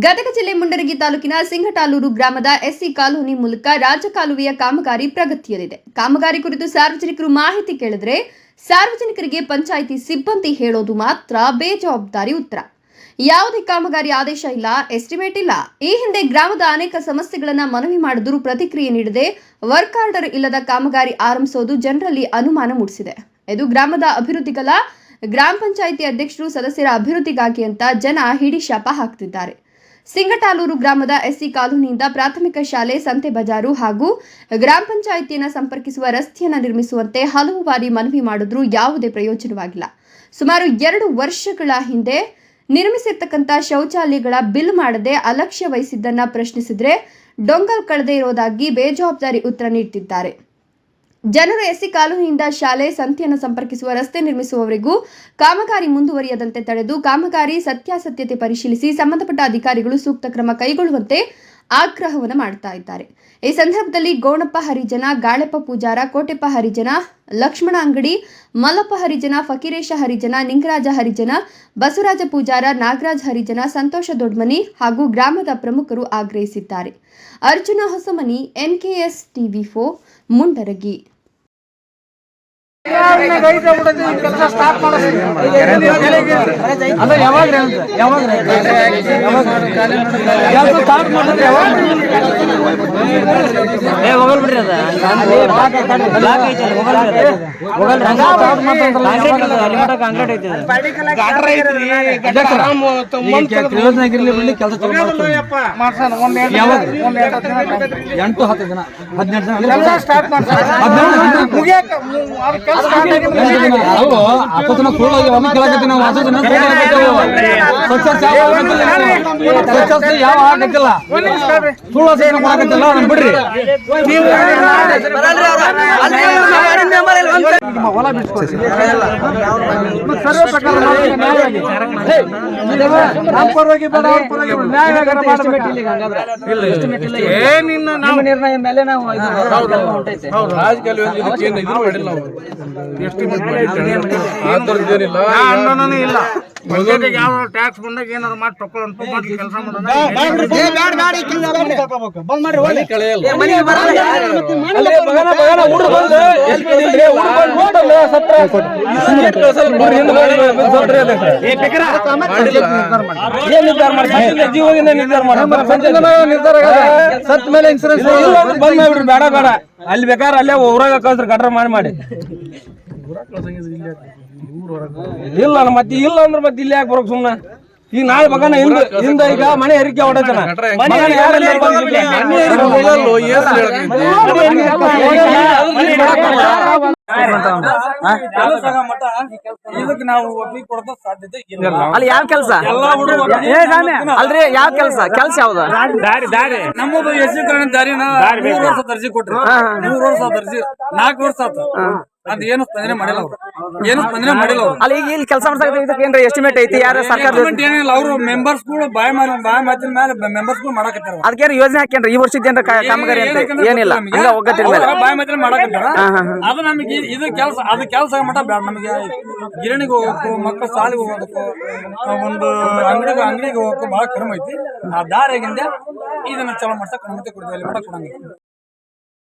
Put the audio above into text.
ಗದಗ ಜಿಲ್ಲೆ ಮುಂಡರಗಿ ತಾಲೂಕಿನ ಸಿಂಗಟಾಲೂರು ಗ್ರಾಮದ ಎಸ್ಸಿ ಕಾಲೋನಿ ಮೂಲಕ ರಾಜಕಾಲುವೆಯ ಕಾಮಗಾರಿ ಪ್ರಗತಿಯಲ್ಲಿದೆ. ಕಾಮಗಾರಿ ಕುರಿತು ಸಾರ್ವಜನಿಕರು ಮಾಹಿತಿ ಕೇಳಿದ್ರೆ ಸಾರ್ವಜನಿಕರಿಗೆ ಪಂಚಾಯಿತಿ ಸಿಬ್ಬಂದಿ ಹೇಳೋದು ಮಾತ್ರ ಬೇಜವಾಬ್ದಾರಿ ಉತ್ತರ. ಯಾವುದೇ ಕಾಮಗಾರಿ ಆದೇಶ ಇಲ್ಲ ಎಸ್ಟಿಮೇಟ್ ಇಲ್ಲ. ಈ ಹಿಂದೆ ಗ್ರಾಮದ ಅನೇಕ ಸಮಸ್ಯೆಗಳನ್ನ ಮನವಿ ಮಾಡಿದರೂ ಪ್ರತಿಕ್ರಿಯೆ ನೀಡದೆ ವರ್ಕ್ ಆರ್ಡರ್ ಇಲ್ಲದ ಕಾಮಗಾರಿ ಆರಂಭಿಸೋದು ಜನರಲ್ಲಿ ಅನುಮಾನ ಮೂಡಿಸಿದೆ. ಇದು ಗ್ರಾಮದ ಅಭಿವೃದ್ಧಿಗಲ್ಲ, ಗ್ರಾಮ ಪಂಚಾಯಿತಿ ಅಧ್ಯಕ್ಷರು ಸದಸ್ಯರ ಅಭಿವೃದ್ಧಿಗಾಗಿ ಅಂತ ಜನ ಹಿಡಿಶಾಪ ಹಾಕ್ತಿದ್ದಾರೆ. ಸಿಂಗಟಾಲೂರು ಗ್ರಾಮದ ಎಸ್ಸಿ ಕಾಲೋನಿಯಿಂದ ಪ್ರಾಥಮಿಕ ಶಾಲೆ, ಸಂತೆ ಬಜಾರು ಹಾಗೂ ಗ್ರಾಮ ಪಂಚಾಯಿತಿಯನ್ನು ಸಂಪರ್ಕಿಸುವ ರಸ್ತೆಯನ್ನು ನಿರ್ಮಿಸುವಂತೆ ಹಲವು ಬಾರಿ ಮನವಿ ಮಾಡಿದ್ರೂ ಯಾವುದೇ ಪ್ರಯೋಜನವಾಗಿಲ್ಲ. ಸುಮಾರು ಎರಡು ವರ್ಷಗಳ ಹಿಂದೆ ನಿರ್ಮಿಸಿರ್ತಕ್ಕಂಥ ಶೌಚಾಲಯಗಳ ಬಿಲ್ ಮಾಡದೆ ಅಲಕ್ಷ್ಯ ವಹಿಸಿದ್ದನ್ನು ಪ್ರಶ್ನಿಸಿದ್ರೆ ಡೊಂಗಲ್ ಕಳೆದೇ ಇರೋದಾಗಿ ಬೇಜವಾಬ್ದಾರಿ ಉತ್ತರ ನೀಡುತ್ತಿದ್ದಾರೆ ಜನರು ಎಸ್ಸಿ ಕಾಲೋನಿಯಿಂದ ಶಾಲೆ ಸಂತೆಯನ್ನು ಸಂಪರ್ಕಿಸುವ, ರಸ್ತೆ ನಿರ್ಮಿಸುವವರೆಗೂ ಕಾಮಗಾರಿ ಮುಂದುವರಿಯದಂತೆ ತಡೆದು ಕಾಮಗಾರಿ ಸತ್ಯಾಸತ್ಯತೆ ಪರಿಶೀಲಿಸಿ ಸಂಬಂಧಪಟ್ಟ ಅಧಿಕಾರಿಗಳು ಸೂಕ್ತ ಕ್ರಮ ಕೈಗೊಳ್ಳುವಂತೆ ಆಗ್ರಹವನ್ನು ಮಾಡ್ತಾ ಇದ್ದಾರೆ. ಈ ಸಂದರ್ಭದಲ್ಲಿ ಗೋಣಪ್ಪ ಹರಿಜನ, ಗಾಳೆಪ್ಪ ಪೂಜಾರ, ಕೋಟೆಪ್ಪ ಹರಿಜನ, ಲಕ್ಷ್ಮಣ ಅಂಗಡಿ, ಮಲ್ಲಪ್ಪ ಹರಿಜನ, ಫಕೀರೇಶ ಹರಿಜನ, ನಿಂಗರಾಜ ಹರಿಜನ, ಬಸವರಾಜ ಪೂಜಾರ, ನಾಗರಾಜ್ ಹರಿಜನ, ಸಂತೋಷ ದೊಡ್ಮನಿ ಹಾಗೂ ಗ್ರಾಮದ ಪ್ರಮುಖರು ಆಗ್ರಹಿಸಿದ್ದಾರೆ. ಅರ್ಜುನ ಹೊಸಮನಿ, ಎನ್ಕೆಎಸ್ ಟಿವಿ ಫೋ ಮುಂಡರಗಿ. ಅಲ್ಲ ಯಾವಾಗ ಯಾವಾಗ ಯಾವಾಗ ಏ ಹೋಗಲ್ ಬಿಡ್ರಿ ಅದ ಬ್ಲಾಕ್ ಐತಿ ಅಲ್ಲಿ, ಹೋಗಲ್ ಬಿಡ್ರಿ ಕಾಂಕ್ರೀಟ್ ಕಾಂಕ್ರೀಟ್ ಐತಿ ಕೆಲಸ ಎಂಟು ಹತ್ತು ಜನ ಹದಿನೆಂಟು ಜನ ಕೆಲಸ ಸ್ಟಾರ್ಟ್ ಅಲ್ವೋ ಹತ್ತು ಜನ ಸುಳ್ಳು ಆಗಿ ಒಂದು ಕೇಳಕತ್ತೀವಿ ನಾವು ಹತ್ತು ಜನ ಸುಳ್ಳು ಆಗತ್ತೇವೆ. ಸ್ವಚ್ಛತೆ ಯಾವ ಆಗತ್ತಿಲ್ಲ. ಸುಳ್ಳು ಕೊಡಕತ್ತಿಲ್ಲ ಬಿಡ್ರಿ. ಹೊಲ ಸರ್ವೆ ಪ್ರಕಾರ? ನಮ್ಮ ಪರವಾಗಿ ಬೇಡ, ಅವ್ರ ಪರವಾಗಿ ಬೇಡ. ನ್ಯಾಯವಾಗಿ ಮಾಡ್ಬೇಕು. ನಿಮ್ಮ ನಿರ್ಣಯ ಮೇಲೆ ನಾವು ಇದು ಹೊಂಟೈತೆ. ಇಲ್ಲ. ಯಾವ ಟ್ಯಾಕ್ಸ್ ಬಂದಾಗ ಏನಾದ್ರು ಮಾಡಿ ತಕೊಳ್ಳೋಣ ಕೆಲಸ ಮಾಡೋಣ ಮೇಲೆ ಇನ್ಸೂರೆನ್ಸ್ ಬಂದ್ ಮಾಡ್ಬಿಡ್ರಿ ಬೇಡ ಬೇಡ ಅಲ್ಲಿ ಬೇಕಾದ್ರೆ ಅಲ್ಲೇ ಊರಾಗ ಕಳ್ಸ್ರಿ ಗಟ್ರ ಮಾಡಿ ಮಾಡಿ ಇಲ್ಲ ಮತ್ತೆ ಇಲ್ಲ ಅಂದ್ರೆ ಮತ್ತೆ ಇಲ್ಲಿ ಯಾಕೆ ಬರೋಕ್ ಸುಮ್ನ? ಈಗ ನಾಳೆ ಮಗನ ಹಿಂದ ಹಿಂದ ಈಗ ಮನೆ ಹೆರಿಕೆ ಹೊಡೆತನ. ಇದಕ್ಕೆ ನಾವು ಒಪ್ಪಿಗೆ ಸಾಧ್ಯತೆ ಇಲ್ಲ. ಅಲ್ಲಿ ಯಾವ ಕೆಲಸ? ಅಲ್ರಿ ಯಾವ ಕೆಲಸ? ಕೆಲಸ ಯಾವ್ದು? ನಮ್ಮದು ಯಶೀಕರಣ ದಾರಿನ ಮೂರು ವರ್ಷ ದರ್ಜಿ ಕೊಟ್ರಿ. ಮೂರು ವರ್ಷ ದರ್ಜಿ. ಅರ್ಜಿ ನಾಲ್ಕು ವರ್ಷ ಆತ. ಅದ್ ಏನು ಸ್ಪಂದನೆ ಮಾಡಿಲ್ಲ ಅವ್ರು. ಏನು ಸ್ಪಂದನೆ ಮಾಡಿಲ್ಲ ಅವ್ರು. ಅಲ್ಲಿ ಈಗ ಇಲ್ಲಿ ಕೆಲಸ ಮಾಡ್ಸಕ್ಕೆ ಇದಕ್ಕೆ ಏನ್ರ ಎಸ್ಟಿಮೇಟ್ ಐತಿ? ಯಾರ ಸರ್ಕಾರ ಏನಿಲ್ಲ ಅವರು ಮೆಂಬರ್ಸ್ಗಳು ಬಾಯ್ ಮಾಡಿ ಬಾಯ್ ಮಾತಿನ ಮೇಲೆ ಮೆಂಬರ್ಸ್ಗಳು ಮಾಡಕತ್ತಾರ ಅದಕ್ಕೆ ಯೋಜನೆ ಹಾಕ್ಯಾನ್ರಿ ಈ ವರ್ಷದ ಏನ್ರ ಕಾ- ಕಾಮಗಾರಿ ಅಂತ ಏನಿಲ್ಲ. ಹಂಗ ಒಗ್ಗಟ್ಟಿನ ಮೇಲೆ. ಬಾಯ್ ಮಾತಿನ ಮಾಡಕತ್ತಾರ. ಅದು ನಮಗೆ ಇದು ಕೆಲಸ ಅದು ಕೆಲಸ ಮಟ್ಟ ಬೇಡ. ನಮಗೆ ಗಿರಣಿಗೆ ಹೋಗ್ಬೇಕು ಮಕ್ಕಳ ಶಾಲೆಗೆ ಹೋಗೋದಕ್ಕೂ ಒಂದು ಅಂಗಡಿಗೆ ಅಂಗಡಿಗೆ ಹೋಗಕ್ಕೂ ಬಹಳ ಕಡಿಮೆ ಐತಿ. ಆ ದಾರಿಯಾಗಿಂದ ಇದನ್ನ ಚಲೋ ಮಾಡ್ಸಕ್ ಅನುಮತಿ ಕೊಡ್ತೀವಿ. ಅಲ್ಲಿ ಮಟ್ಟ ಕೊಡಂಗಿಲ್ಲ.